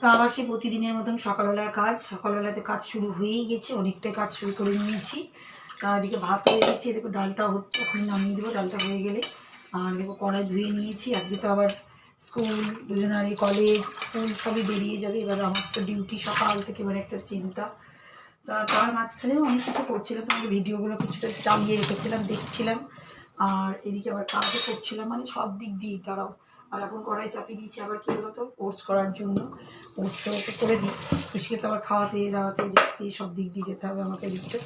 তা আবার সে প্রতিদিনের মতন সকালবেলার কাজ, সকালবেলাতে কাজ শুরু হয়েই গেছে, অনেকটাই কাজ শুরু করে নিয়েছি। তা এদিকে ভাত হয়ে গেছে দেখো ডালটা হচ্ছে, ওখানে নামিয়ে দেবো, ডালটা হয়ে গেলে। আর দেখো কড়াই ধুয়ে নিয়েছি, আজকে তো আবার স্কুল, দুজনারই কলেজ, স্কুল সবই বেরিয়ে যাবে, এবার আমার তো ডিউটি সকাল থেকে এবার একটা চিন্তা। তা তার মাঝখানেও অনেক কিছু করছিলাম তোমাদের ভিডিওগুলো কিছুটা চালিয়ে রেখেছিলাম, দেখছিলাম। আর এদিকে আবার কাজও করছিলাম মানে সব দিক দিয়ে তারাও আর এখন কড়াই চাপিয়ে দিয়েছি। আবার কী বলতো? কোর্স করার জন্য। কোর্সটা ওকে করে দিই। খুশিকে তো আবার খাওয়াতে, দাওয়াতে, দেখতে সব দিক দিয়ে যেতে হবে আমাকে দিকটা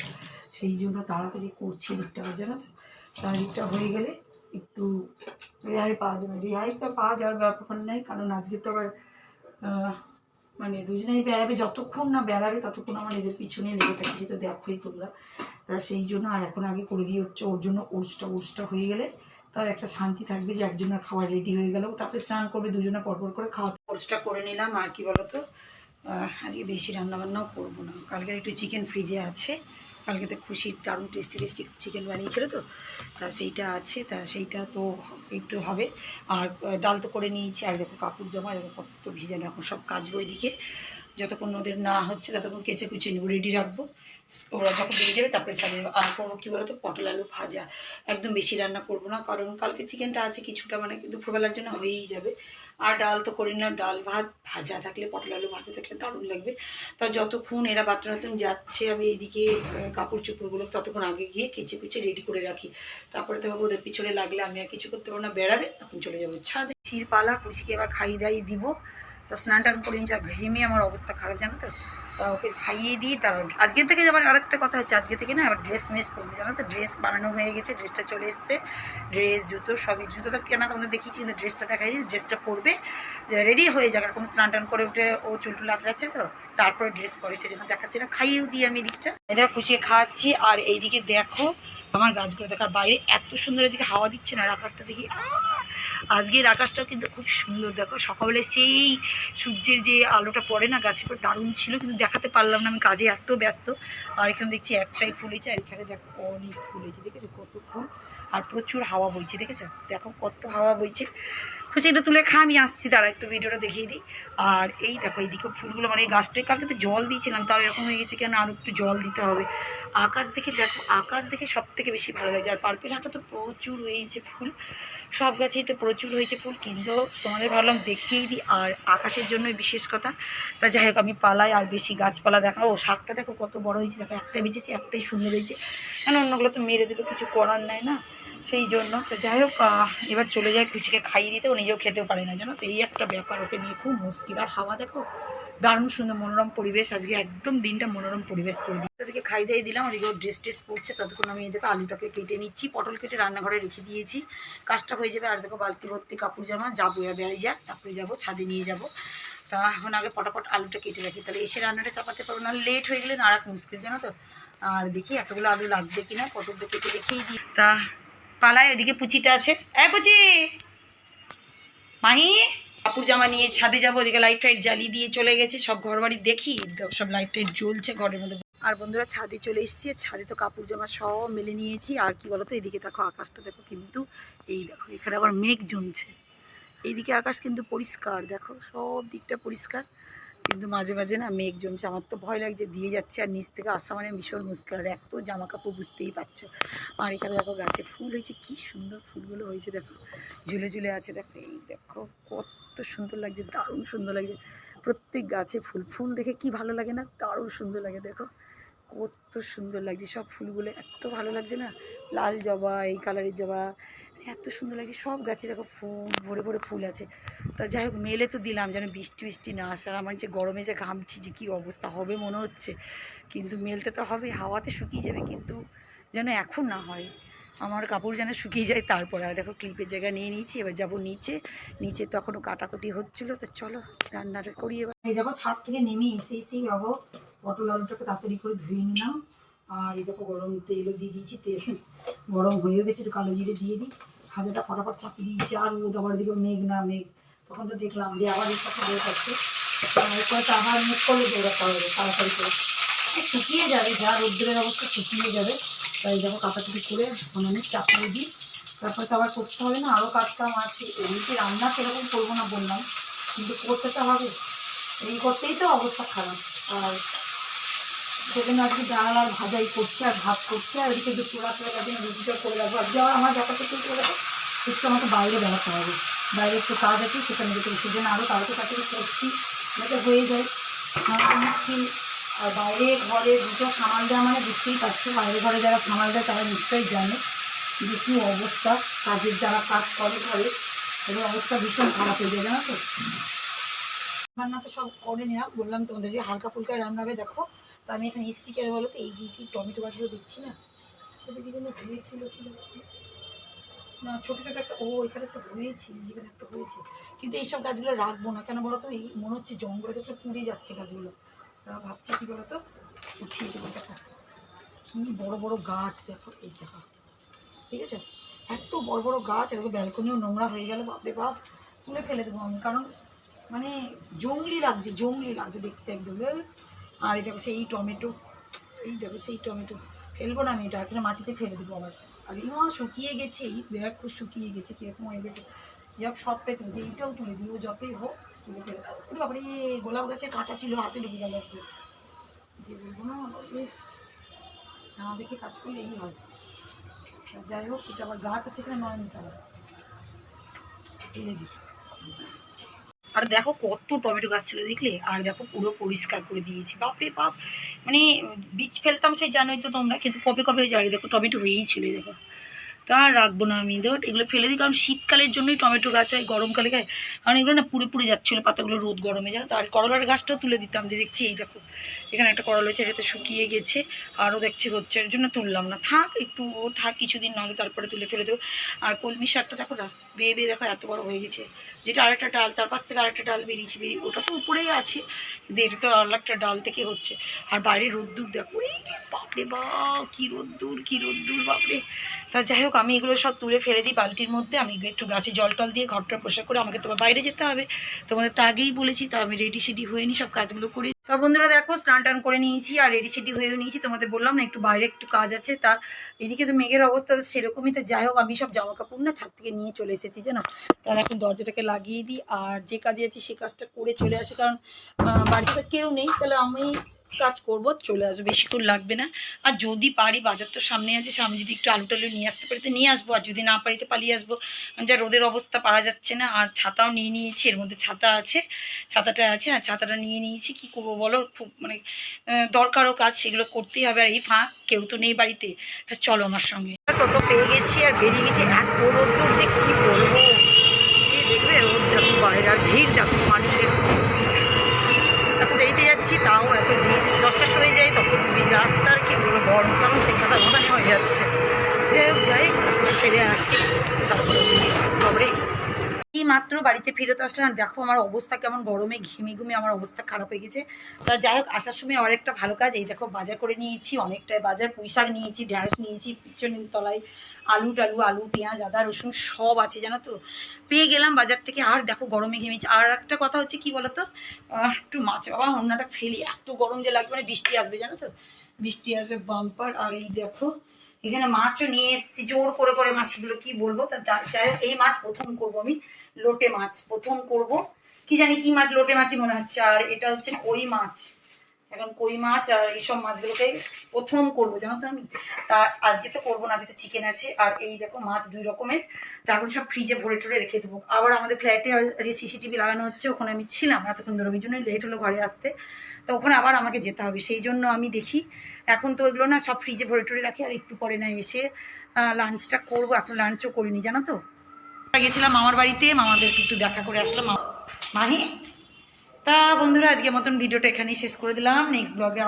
সেই জন্য তাড়াতাড়ি করছি দিকটা জানো? তো তার দিকটা হয়ে গেলে একটু রেহাই পাওয়া যাবে। রেহাইটা পাওয়া যাওয়ার ব্যাপার নেই, কারণ আজকে তো আবার মানে দুজনেই বেড়াবে। যতক্ষণ না বেড়াবে, ততক্ষণ আমার এদের পিছনে লেগে থাকি তো দেখোই তোমরা। তা সেই জন্য আর এখন আগে করে দিয়ে হচ্ছে, ওর জন্য ওর্সটা ওর্সটা হয়ে গেলে তাও একটা শান্তি থাকবে যে একজনের খাবার রেডি হয়ে গেল। তারপরে স্নান করবে, দুজনে পরপর করে খাওয়া ওর্সটা করে নিলাম। আর কি বলতো? আজকে বেশি রান্নাবান্নাও করব না। কালকে একটু চিকেন ফ্রিজে আছে। কালকে তো খুশি, দারুণ টেস্টি টেস্টি চিকেন বানিয়েছিল তো। তা সেইটা আছে, তা সেইটা তো একটু হবে। আর ডাল তো করে নিয়েছি। আর দেখো কাপড় জামা, দেখো কত ভিজানো এখন সব কাচবো এদিকে যতক্ষণ ওদের না হচ্ছে, ততক্ষণ কেচে কুচে নেব রেডি রাখব। ওরা যখন বেরিয়ে যাবে, তারপরে ছাড়িয়ে দেবো আর করব কী বলতো? পটল আলু ভাজা। একদম বেশি রান্না করব না, কারণ কালকে চিকেনটা আছে কিছুটা মানে দুপুরবেলার জন্য হয়েই যাবে। আর ডাল তো করি না, ডাল ভাত, ভাজা থাকলে, পটল আলু ভাজা থাকলে দারুণ লাগবে। তা যতক্ষণ এরা নতুন যাচ্ছে, আমি এইদিকে কাপড় চোপড়গুলো ততক্ষণ আগে গিয়ে কেচে কুচে রেডি করে রাখি। তারপরে তো ওদের পিছনে লাগলে আমি আর কিছু করতে পারব না, বেড়াবে, তখন চলে যাব ছাদে। চির পালা খুশিকে এবার খাইয়ে দাইয়ে দিব। তো স্নান টান করে নিচ্ছে আর ঘেমে আমার অবস্থা খারাপ, জানো তো? ওকে খাইয়ে দিই তারপর আজকে থেকে আবার আরেকটা কথা হচ্ছে, আজকে থেকে না আবার ড্রেস মেস করবে, জানো তো? ড্রেস বানানো হয়ে গেছে ড্রেসটা চলে এসছে। ড্রেস জুতো সবই, জুতো তো কেনা তোমাদের দেখিয়েছি, কিন্তু ড্রেসটা দেখাই ড্রেসটা পরবে রেডি হয়ে আর কোনো স্নান টান করে উঠে ও চুলটুল যাচ্ছে তো, তারপরে ড্রেস পরে সেজন্য দেখাচ্ছি না, খাইয়েও দিই আমি দিকটা এটা খুশিয়ে খাওয়াচ্ছি আর এইদিকে দেখো, আমার গাছগুলো দেখার বাইরে এত সুন্দর আজকে হাওয়া দিচ্ছে না আর আকাশটা দেখি, আহ! আজকের আকাশটাও কিন্তু খুব সুন্দর। দেখো, সকালে সেই সূর্যের যে আলোটা পড়ে না, গাছের উপর দারুণ ছিল, কিন্তু দেখাতে পারলাম না, আমি কাজে এত ব্যস্ত। আর এখানে দেখছি একটাই ফুলেছে আর এখানে দেখো অনেক ফুলেছে দেখেছ? কত ফুল। আর প্রচুর হাওয়া বইছে, দেখেছ? দেখো কত হাওয়া বইছে। খুশি এটা তুলে খা, আমি আসছি তারা একটু ভিডিওটা দেখিয়ে দিই। আর এই দেখো এইদিকে ফুলগুলো মানে এই গাছটায় কালকে তো জল দিয়েছিলাম, তাও এরকম হয়ে গেছে কেন? আরও একটু জল দিতে হবে। আকাশ দেখে, দেখো, আকাশ দেখে সব থেকে বেশি ভালো লাগছে আর পার্পেল হাঁটা তো প্রচুর হয়েছে ফুল, সব গাছেই তো প্রচুর হয়েছে ফুল, কিন্তু তোমাদের ভাবলাম দেখিয়েই দিই। আর আকাশের জন্যই বিশেষ কথা। তা যাই হোক, আমি পালাই, আর বেশি গাছপালা দেখাও ও শাকটা দেখো, কত বড় হয়েছে। দেখো একটাই বেঁচেছে একটাই সুন্দর হয়েছে। কেন, অন্যগুলো তো মেরে দিলে, কিছু করার নাই না? সেই জন্য। তো যাই হোক এবার চলে যায় খুচিকে খাইয়ে দিতে। ও নিজেও খেতেও পারে না, জানো তো? এই একটা ব্যাপার, ওকে নিয়ে খুব মুশকিল। আর হাওয়া দেখো, দারুণ সুন্দর মনোরম পরিবেশ। আজকে একদম দিনটা মনোরম পরিবেশ করে দিই ওদেরকে খাই দিয়ে দিলাম, ওদিকে ওর ড্রেস ট্রেস পড়ছে ততক্ষণ আমি এদিকে আলুটাকে কেটে নিচ্ছি, পটল কেটে রান্নাঘরে রেখে দিয়েছি। কাজটা হয়ে যাবে, আর দেখো বালতি ভর্তি কাপড় জামা, যাব এবার বেড়ে যাক তারপরে যাব, ছাদে নিয়ে যাব। তা এখন আগে পটাপট আলুটা কেটে রাখি। তাহলে এসে রান্নাটা চাপাতে পারব না লেট হয়ে গেলে না আর মুশকিল, জানো তো? আর দেখি এতগুলো আলু লাগবে কিনা, পটলটা কেটে রেখেই দিই। তা পালায় ওদিকে পুচিটা আছে। এ পুচি! মাহি? কাপড় জামা নিয়ে ছাদে যাব, ওদিকে লাইট টাইট জ্বালিয়ে দিয়ে চলে গেছে, সব ঘর বাড়ি দেখি সব লাইট টাইট জ্বলছে ঘরের মধ্যে। আর বন্ধুরা, ছাদে চলে এসেছি ছাদে তো কাপড় জামা সব মেলে নিয়েছি। আর কি বলতো, এদিকে দেখো আকাশটা, দেখো কিন্তু, এই দেখো, এখানে আবার মেঘ জমছে। এইদিকে আকাশ কিন্তু পরিষ্কার, দেখো, সব দিকটা পরিষ্কার। কিন্তু মাঝে মাঝে না মেঘ জমছে। আমার তো ভয় লাগছে, দিয়ে যাচ্ছে আর নিচ থেকে আসা মানে ভীষণ মুশকিল। আর এত জামা কাপড় বুঝতেই পারছ। আর এখানে দেখো গাছে ফুল হয়েছে, কি সুন্দর ফুলগুলো হয়েছে দেখো। ঝুলে ঝুলে আছে দেখো, এই দেখো কত সুন্দর লাগছে, দারুণ সুন্দর লাগছে। প্রত্যেক গাছে ফুল ফুল দেখে কি ভালো লাগে না, দারুণ সুন্দর লাগে দেখো। কত সুন্দর লাগছে সব ফুলগুলো, এত ভালো লাগছে না? লাল জবা, এই কালারের জবা এত সুন্দর লাগছে। সব গাছে দেখো ফুল, ভরে ভরে ফুল আছে। তা যাই হোক, মেলে তো দিলাম, যেন বৃষ্টি বৃষ্টি না আসে। আমার যে গরমে যে ঘামছি যে কী অবস্থা হবে মনে হচ্ছে। কিন্তু মেলতে তো হবে, হাওয়াতে শুকিয়ে যাবে কিন্তু যেন এখন না হয়। আমার কাপড় যেন শুকিয়ে যায় তারপরে। আর দেখো ক্লিপের জায়গা নিয়ে নিয়েছি, এবার যাব নিচে। নিচে তখনও কাটাকুটি হচ্ছিল, তো চলো রান্নাটা করি এবার। দেখো, ছাদ থেকে নেমে এসে এসেই বাবু পটল আলুটাকে তাড়াতাড়ি করে ধুয়ে নিলাম। আর এই দেখো গরম তেলও দিয়ে দিয়েছি তেল। গরম হয়ে গেছে, একটু কালো জিরে দিয়ে দিই। ভাজাটা ফটাফট চাপিয়ে দিয়েছি। আর রোদ আবার দিকে মেঘ না মেঘ, তখন তো দেখলাম যে আবার একটা খাবার পাচ্ছে এরপরে তো আবার মুখ করলে দৌড়াতে হবে তাড়াতাড়ি করে। শুকিয়ে যাবে, যা রোদ্রের অবস্থা শুকিয়ে যাবে। তাই দেখো কাটাকুটি করে এখন আমি চাপিয়ে দিই। তারপরে তো আবার করতে হবে না আরও কাজ কাম আছে। এমনিতে রান্না সেরকম করব না বললাম, কিন্তু করতে তো হবে। এই করতেই তো অবস্থা খারাপ। আর সেজন্য আজকে ডাল আর ভাজাই করছে আর ভাত করছে, আর ওদিকে দুপুর রাত্রে কাছে রুটিটা করে রাখব। আর আবার আমার ব্যাপারটা করে রাখব একটু আমাকে বাইরে বেড়াতে হবে। বাইরে একটু কাজ আছে, সেখানে যেতে হবে। সেজন্য আরও তাড়াতাড়ি করছি, যাতে হয়ে যায়। আর বাইরে ঘরে দুটো সামাল দেওয়া মানে বুঝতেই পারছ, বাইরে ঘরে যারা সামাল দেয় তারা নিশ্চয়ই জানে যে কী অবস্থা, কাজের যারা কাজ করে ঘরে, তাদের অবস্থা ভীষণ খারাপ হয়ে যায়, জানো তো? রান্না তো সব করে নিলাম, বললাম তোমাদের যে হালকা ফুলকা রান্নাবে দেখো। তো আমি এখানে এসছি কেন বলো তো? এই যে কি টমেটো গাছগুলো দিচ্ছি না? ওটা কি হয়েছিল কি না, ছোটো ছোটো একটা ও, এখানে একটা হয়েছে যেখানে একটা হয়েছে। কিন্তু এইসব গাছগুলো রাখব না। কেন বলো তো? এই মনে হচ্ছে জঙ্গলে তো সব পুড়ে যাচ্ছে গাছগুলো। ভাবছি কী বলো তো? উঠিয়ে দেবো, দেখো। কী বড় বড় গাছ, দেখো, এই দেখো। ঠিক আছে এত বড় বড় গাছ, এত ব্যালকনিও নোংরা হয়ে গেল, বাপরে বাপ। তুলে ফেলে দেবো আমি, কারণ মানে জঙ্গলি লাগছে জঙ্গলি লাগছে দেখতে একদম? আর এই দেখো সেই টমেটো, এই দেখো সেই টমেটো। ফেলব না আমি এটা এখানে মাটিতে ফেলে দেবো আবার। আর এই মাছ শুকিয়ে গেছে, এই দেখ খুব শুকিয়ে গেছে, কীরকম হয়ে গেছে। যাক সবটাই তুলে দিই, এইটাও তুলে দিই, ও যতই হোক তুলে ফেলে ওরে বাবারে, গোলাপ গাছের কাঁটা ছিল, হাতে ঢুকে গেল একটু যে বলব না না দেখে কাজ করলে এই হয়। যাই হোক, এটা আবার গাছ আছে এখানে নয় নিতে হবে দিই আর দেখো কত টমেটো গাছ ছিল দেখলে? আর দেখো পুরো পরিষ্কার করে দিয়েছি। বাপরে বাপ! মানে বীজ ফেলতাম সেই জানোই তো তোমরা, কিন্তু কবে কবে যাই দেখো টমেটো হয়েই ছিল, দেখো। তা আর রাখব না আমি, ধর। এগুলো ফেলে দিই, কারণ শীতকালের জন্যই টমেটো গাছ হয়, গরমকালে খায়। কারণ এগুলো না পুড়ে পুড়ে যাচ্ছিল, পাতাগুলো রোদ গরমে, জানো তো? আর করলার গাছটাও তুলে দিতাম যে, দেখছি এই দেখো, এখানে একটা করলা হয়েছে এটাতে শুকিয়ে গেছে, আরও দেখছি হচ্ছে, এর জন্য তুললাম না। থাক, একটু থাক কিছুদিন, নাহলে তারপরে তুলে ফেলে দেবো। আর কলমি শাকটা দেখো না বেয়ে বেয়ে দেখো এত বড় হয়ে গেছে। যেটা আরেকটা ডাল, তার পাশ থেকে আরেকটা ডাল বেরিয়েছে, বেরিয়ে ওটা তো উপরেই আছে। কিন্তু এটা তো আরেকটা ডাল থেকে হচ্ছে। আর বাইরে রোদ্দুর দেখো বাপরে বাপ কী রোদ্দুর কী রোদ্দুর, বাপরে। তা যাই হোক, আমি এগুলো সব তুলে ফেলে দিই বালতির মধ্যে। আমি একটু গাছে জল টল দিয়ে ঘরটা পোষা করে আমাকে তোমার বাইরে যেতে হবে। তোমাদের তো আগেই বলেছি, তা আমি রেডি সেডি হয়ে নিই সব কাজগুলো করে তা বন্ধুরা দেখো, স্নান টান করে নিয়েছি আর রেডি সেডি হয়েও নিয়েছি। তোমাদের বললাম না, একটু বাইরে একটু কাজ আছে। তা এদিকে তো মেঘের অবস্থা সেরকমই। তো যাই হোক, আমি সব জামা কাপড় না ছাদ থেকে নিয়ে চলে এসেছি, জানো? তার এখন দরজাটাকে লাগিয়ে দিই। আর যে কাজে আছি, সে কাজটা করে চলে আসি। কারণ বাড়িতে কেউ নেই। তাহলে আমি কাজ করব, চলে আসব। বেশিক্ষণ লাগবে না। আর যদি পারি, বাজার তো সামনে আছে সামনে যদি একটু আলু টালু নিয়ে আসতে পারি, তো নিয়ে আসব। আর যদি না পারি, তো পালিয়ে আসব। যা রোদের অবস্থা, পারা যাচ্ছে না। আর ছাতাও নিয়ে নিয়েছি, এর মধ্যে ছাতা আছে, ছাতাটা আছে, আর ছাতাটা নিয়ে নিয়েছি। কি করব বলো? খুব মানে দরকারও কাজ, সেগুলো করতেই হবে। আর এই ফাঁক, কেউ তো নেই বাড়িতে। তা চলো আমার সঙ্গে। টোটো পেয়ে গেছি আর বেরিয়ে গেছি। এত রোদ্দুর যে কি বলব? দেখবে, রোদ দেখো বাইরে, আর ভিড় দেখো মানুষের। যাচ্ছি, তাও এত ভিড়। দশটার সময় যাই, তখন রাস্তার কি বলব গরম কারণ মাথা মাথা হয়ে যাচ্ছে। যাই হোক, যাই, কাজটা সেরে আসি, তারপরে খবরে এই মাত্র বাড়িতে ফেরত আসলাম। দেখো আমার অবস্থা কেমন গরমে ঘিমি ঘুমে আমার অবস্থা খারাপ হয়ে গেছে। তা যাই হোক, আসার সময় আর একটা ভালো কাজ। এই দেখো, বাজার করে নিয়েছি, অনেকটাই বাজার। পুঁই শাক নিয়েছি ঢ্যাঁড়স নিয়েছি পিছনের তলায়। আলু টালু, আলু, পেঁয়াজ, আদা, রসুন সব আছে, জানো তো? পেয়ে গেলাম বাজার থেকে, আর দেখো গরমে ঘেমেছি আর একটা কথা হচ্ছে কি বলতো? একটু মাছ, বাবা, অন্যটা ফেলি, এত গরম যে লাগছে মানে বৃষ্টি আসবে, জানো তো? বৃষ্টি আসবে বাম্পার আর এই দেখো, এখানে মাছও নিয়ে এসেছি, জোর করে করে মাছগুলো, কি বলব? তা যাই এই মাছ প্রথম করব আমি, লোটে মাছ, প্রথম করব। কি জানি কি মাছ, লোটে মাছই মনে হচ্ছে, আর এটা হচ্ছে কই মাছ। এখন কই মাছ আর এইসব মাছগুলোকে প্রথম করব, জানো তো আমি? তা আজকে তো করব না, আজকে তো চিকেন আছে। আর এই দেখো মাছ দুই রকমের। তারপরে সব ফ্রিজে ভরে টরে রেখে দেবো। আবার আমাদের ফ্ল্যাটে যে সিসিটিভি লাগানো হচ্ছে, ওখানে আমি ছিলাম এতক্ষণ ধরে, ওই জন্য লেট হলো ঘরে আসতে। তো ওখানে আবার আমাকে যেতে হবে, সেই জন্য আমি দেখি। এখন তো ওইগুলো না সব ফ্রিজে ভরে টরে রাখি, আর একটু পরে না এসে লাঞ্চটা করব। এখন লাঞ্চও করিনি, জানো তো? গেছিলাম মামার বাড়িতে, মামাদেরকে একটু দেখা করে আসলাম। মাহি? তা বন্ধুরা আজকে মতন ভিডিওটা এখানেই শেষ করে দিলাম। নেক্সট ব্লগে